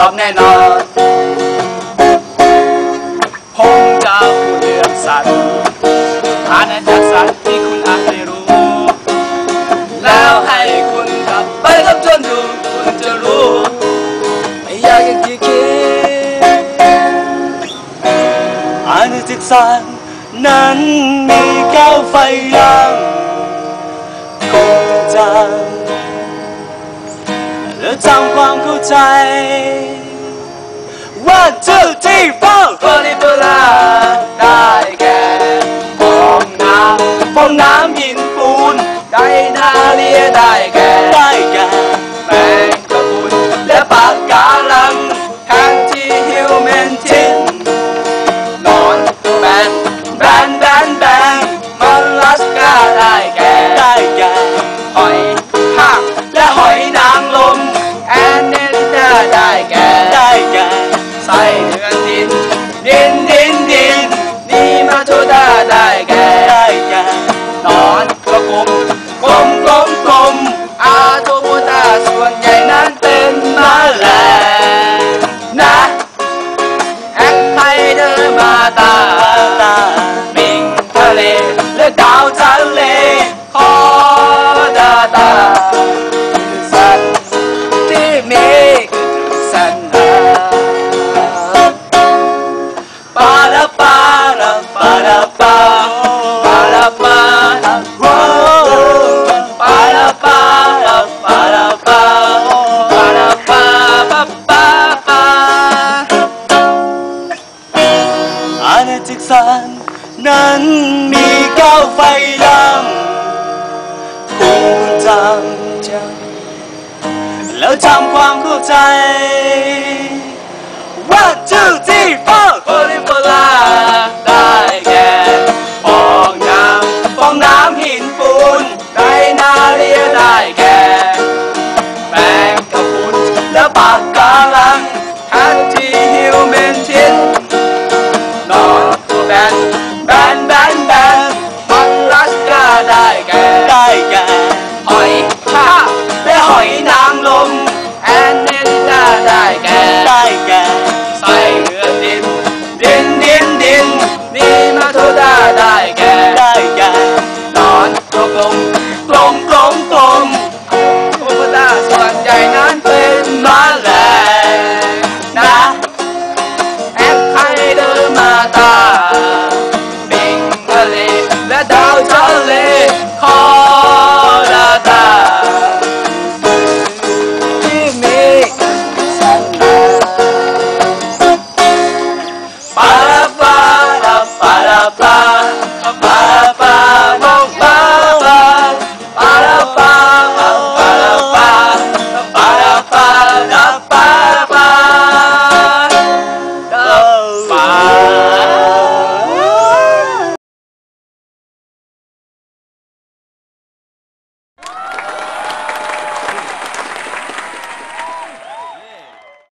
สอบแน่นอนผมจะพูดเรื่องสัตว์อาณาจักสัตว์ที่คุณอาจไม่รู้ แล้วให้คุณกลับไปทบทวนดูคุณจะรู้ ไม่อยากอย่างที่คิดอาณาจักสารนั้นมีแก้วไฟยังคงจำ แล้วทำความเข้าใจ One two three four โพลิโบลาได้แก่ฟองน้ำฟองน้ำหินปูนไดนาเรียได้แก่ได้แก่ ตามาตามิงทะเลและดาวทะเลขอดาตาคือสัตว์ที่มีคือสันหาปาราปาราปาราั้นมีแก้วไฟดังคงจำจำแล้วจำความเข้าใจ One two three four